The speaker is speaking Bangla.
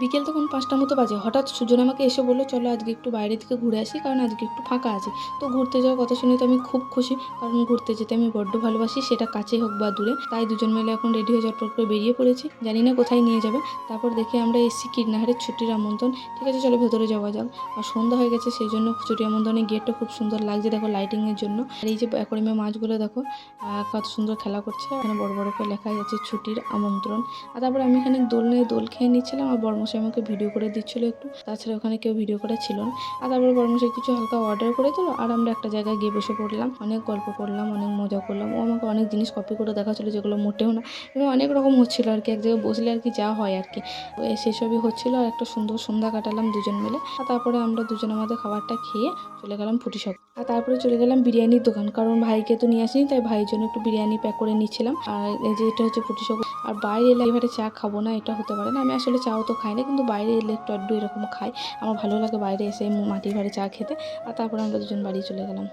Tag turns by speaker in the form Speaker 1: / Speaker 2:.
Speaker 1: বিকেল তখন পাঁচটার মতো বাজে। হঠাৎ সুজন আমাকে এসে বলল, চলো আজকে একটু বাইরে থেকে ঘুরে আসি, কারণ আজকে একটু ফাঁকা আছে। তো ঘুরতে যাওয়ার কথা শুনে তো আমি খুব খুশি, কারণ ঘুরতে যেতে আমি বড্ড ভালোবাসি, সেটা কাছেই হোক বা দূরে। তাই দুজন মিলে এখন রেডি হয়ে চটপট করে বেরিয়ে পড়েছি। জানি না কোথায় নিয়ে যাবে। তারপর দেখে আমরা এসেছি কীর্ণাহারের ছুটির আমন্ত্রণ। ঠিক আছে, চলো ভেতরে যাওয়া যাক। আর সন্ধ্যা হয়ে গেছে, সেই জন্য ছুটি আমন্ত্রণের গেটটা খুব সুন্দর লাগছে, দেখো লাইটিংয়ের জন্য। আর এই যে অ্যাকোয়ারিয়ামের মাছগুলো দেখো কত সুন্দর খেলা করছে। এখানে বড় বড় করে লেখা আছে ছুটির আমন্ত্রণ। আর তারপরে আমি এখানে দোল নিয়ে দোল খেয়ে নিচ্ছিলাম, আর বর্মশাই আমাকে ভিডিও করে দিচ্ছিল একটু। তাছাড়া ওখানে কেউ ভিডিও করা ছিল না। আর তারপরে বর্মশাই কিছু হালকা অর্ডার করে দিল আর আমরা একটা জায়গায় গিয়ে বসে পড়লাম। অনেক গল্প করলাম, অনেক মজা করলাম। ও আমাকে অনেক জিনিস কপি করে দেখাচ্ছিলো যেগুলো মোটেও না। এবং অনেক রকম হচ্ছিল আর কি। এক জায়গায় বসলে আর কি যা হয় আর কি। সেসবই হচ্ছিল আর একটা সুন্দর সন্ধ্যা কাটালাম দুজন মিলে। আর তারপরে আমরা দুজন আমাদের খাবারটা খেয়ে চলে গেলাম ফুটি শপ। আর তারপরে চলে গেলাম বিরিয়ানির দোকান। কারণ ভাইকে তো নিয়ে আসিনি, তাই ভাইয়ের জন্য একটু বিরিয়ানি প্যাক করে নিচ্ছিলাম। আর এই যে এটা হচ্ছে ফুটি শপ। আর বাইরে এলে এবারে চা খাব না, এটা হতে পারে না। আমি আসলে চাও তো খাই না, কিন্তু বাইরে এলে একটু আড্ডু এরকম খাই। আমার ভালো লাগে বাইরে এসে মাটির ঘরে চা খেতে। আর তারপরে আমরা দুজন বাড়ি চলে গেলাম।